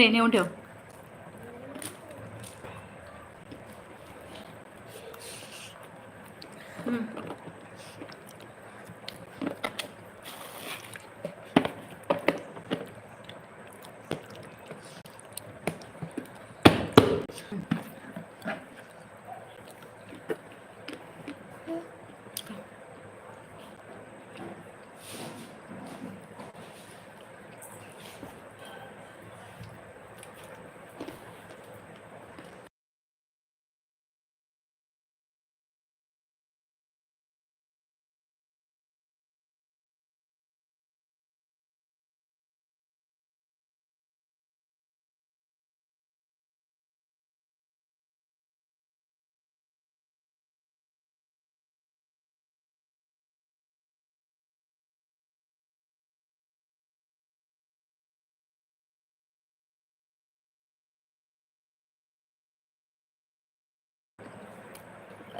Train नेऊन ठेव हम्म.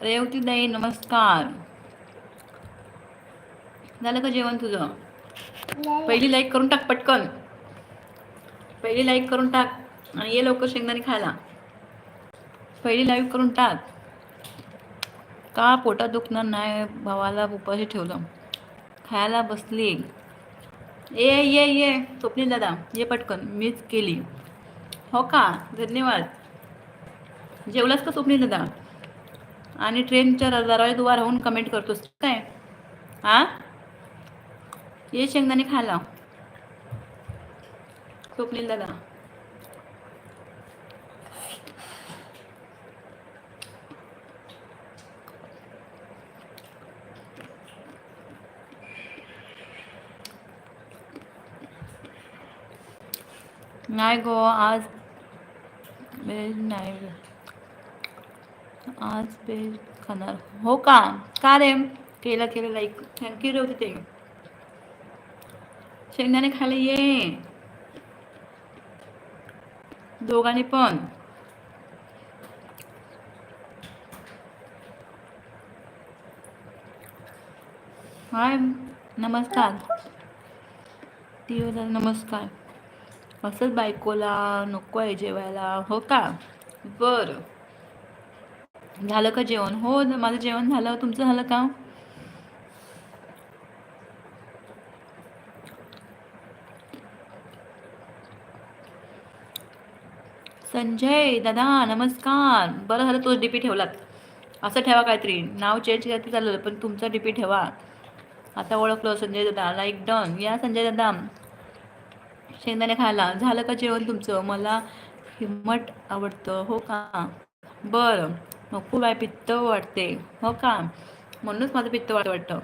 रेवती ताई नमस्कार. झालं का जेवण तुझं? पहिली लाईक करून टाक पटकन. पहिली लाईक करून टाक आणि ये लवकर शेंगदाणे खायला. पहिली लाईक करून टाक. का पोटात दुखणार नाही? भावाला उपाशी ठेवलं. खायला बसली. ये ये ये. स्वप्नील दादा ये पटकन. मीच केली. हो का? धन्यवाद. जेवलास का स्वप्नील दादा? आणि ट्रेनच्या दरवाजा उभा राहून कमेंट करतोस. काय हा? ये शेंगदाणे खायला स्वप्नील दादा. नाही गो आज नाही आज बेल खाणार. हो का? का रे? केलं केलं लाईक थँक्यू रे होते ते शेंगदाणे खायला ये. दोघांनी पण. हाय नमस्कार. दादा नमस्कार. असंच बायकोला नको आहे जेवायला. हो का? बरं. झालं का जेवण? हो माझं जेवण झालं. तुमचं झालं का? संजय दादा नमस्कार. बरं झालं तोच डीपी ठेवलात. असं ठेवा काहीतरी. नाव चेंज करायचं चाललं पण तुमचा डीपी ठेवा. आता ओळखलं संजय दादा लाईक डन या संजय दादा. शेंगदाणे खायला. झालं का जेवण तुमचं? मला हिम्मत आवडतं. हो का? बरं. नको बाय पित्त वाटते हो का? म्हणूनच माझं पित्त वाट वाटतं.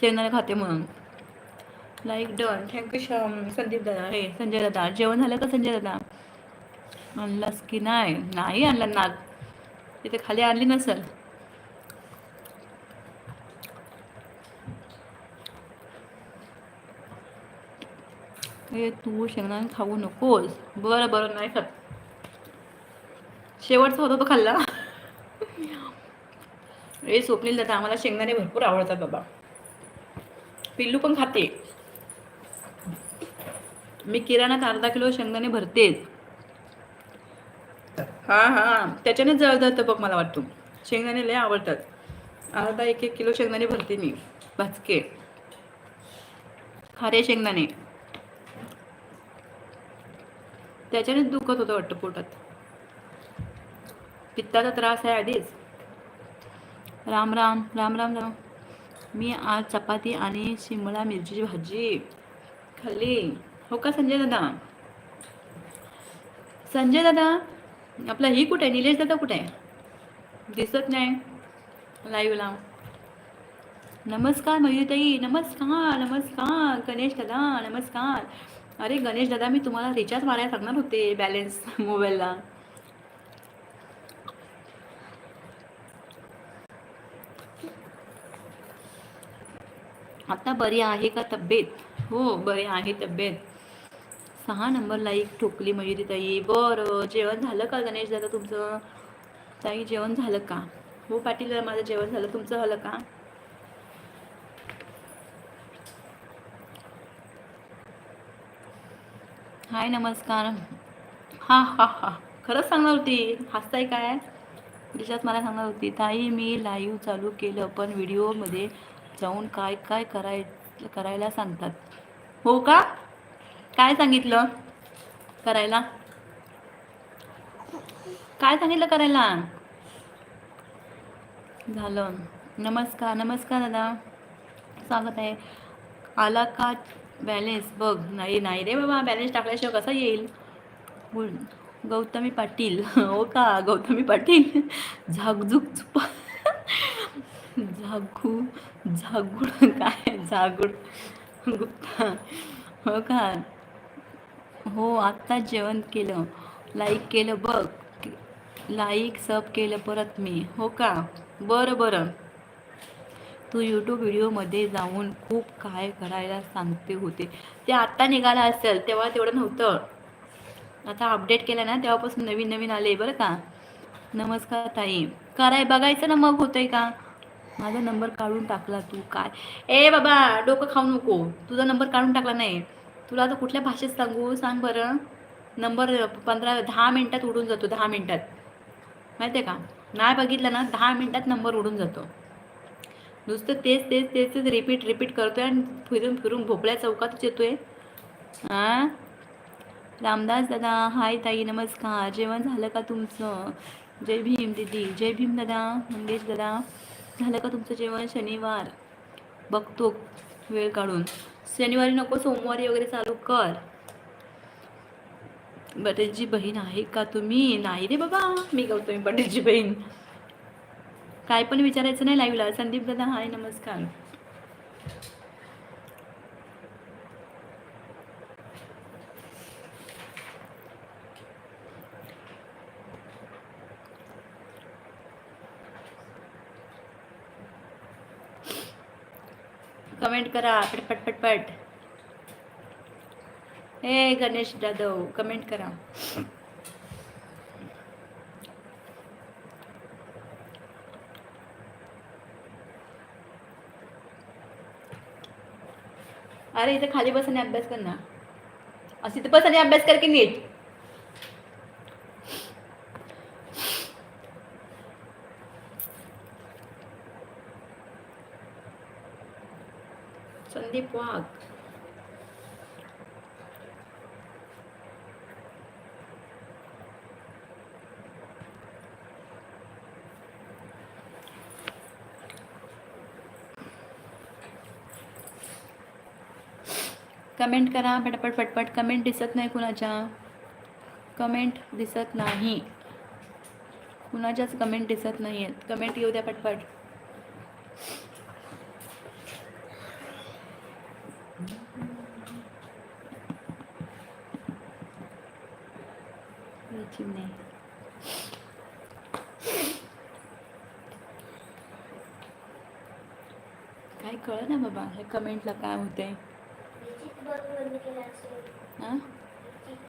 शेंगदाणे खाते म्हणून. लाईक डन थँक्यू संदीप दादा. हे संजय दादा. जेवण झालं का संजय दादा? आणलास की नाही? नाही आणलं नाग. तिथे खाली आणली नसेल. हे तू शेंगदाणे खाऊ नकोस. बरं बरं नाही खात. शेवटचा होता तो खाल्ला. हे स्वप्नील दादा आम्हाला शेंगदाणे भरपूर आवडतात बाबा. पिल्लू पण खाते. मी किराणात अर्धा किलो शेंगदाणे भरतेच. हा हा. त्याच्याने जळजळतं बघ मला वाटतो. शेंगदाणे लय आवडतात. अर्धा एक एक किलो शेंगदाणे भरते मी. भाजके. खारे शेंगदाणे. त्याच्यानेच दुखत होतं वाटतं पोटात. पित्ताचा त्रास आहे आधीच. राम राम राम राम राम. मी आज चपाती आणि शिमला मिरचीची भाजी खाल्ली. हो का संजय दादा? संजय दादा आपला ही कुठे? आहे निलेश दादा कुठे? आहे दिसत नाही. लाईव्हला नमस्कार मयुताई नमस्कार नमस्कार. गणेश दादा नमस्कार. अरे गणेश दादा मी तुम्हाला रिचार्ज मारायला सांगणार होते बॅलेन्स मोबाईलला आता बरी आहे का तब्येत? हो बरी आहे तब्येत. सहा नंबर लाईक ठोकली मयुरी ताई बरं जेवण झालं का गणेश दादा तुमचं? ताई जेवण झालं का? हो पाटील माझं जेवण झालं. तुमचं झालं का? हाय नमस्कार. हा हा हा. खरंच सांगणार होती. हसताय काय? त्याच्यात मला सांगणार होती. ताई मी लाईव्ह चालू केलं पण व्हिडिओमध्ये जाऊन काय काय कराय करायला सांगतात. हो का? काय सांगितलं करायला? काय सांगितलं करायला? झालं. नमस्कार नमस्कार दादा. स्वागत आहे. आला का बॅलेन्स? बघ. नाही नाही रे बाबा. बॅलेन्स टाकल्याशिवाय कसा येईल? गौतमी पाटील. हो का? गौतमी पाटील. झागझुक झुपा झागू झागुड काय? झागुड गुप्ता. हो का? हो आत्ताच जेवण केलं. लाईक केलं बघ. लाईक सब केलं परत मी. हो का? बरं बरं. तू यूट्यूब व्हिडिओमध्ये जाऊन खूप काय करायला सांगते होते. ते आत्ता निघाला असेल तेव्हा तेवढं नव्हतं. आता अपडेट केलं ना तेव्हापासून नवीन नवीन आले. बरं का? नमस्कार ताई. कराय बघायचं ना मग होतंय का? माझा नंबर काढून टाकला तू काय? ए बाबा डोकं खाऊ नको. तुझा नंबर काढून टाकला नाही. तुला आता कुठल्या भाषेत सांगू? सांग बरं. नंबर पंधरा दहा मिनटात उडून जातो दहा मिनटात. माहिती आहे का? नाही बघितलं ना दहा मिनटात नंबर उडून जातो. नुसतं तेच तेच तेच तेच रिपीट रिपीट करतोय आणि फिरून फिरून भोपळ्या चौकातच येतोय. हां रामदास दादा हाय ताई नमस्कार. जेवण झालं का तुमचं? जय भीम दीदी. जय भीम दादा मंगेश दादा. झालं का तुमचं जेवण? शनिवार. बघतो वेळ काढून. शनिवारी नको सोमवारी वगैरे चालू कर. बटेची बहीण आहे का तुम्ही? नाही रे बाबा मी गौतमी बटेजी बहीण. काय पण विचारायचं नाही लाईव्हला संदीप दादा हाय नमस्कार. कमेंट करा पटपट पटपट. हे गणेश जाधव कमेंट करा. अरे इथं खाली बसाने अभ्यास कर ना. असं इथं बसाने अभ्यास कर की नीट. संदीप वाघ कमेंट करा पटपट पटपट. कमेंट दिसत नाही कुणाच्या. कमेंट दिसत नाही. कुणाच्याच कमेंट दिसत नाही आहेत कमेंट येऊ द्या पटपट. चिमणे काय कळ ना बाबा हे कमेंटला काय होतंय हां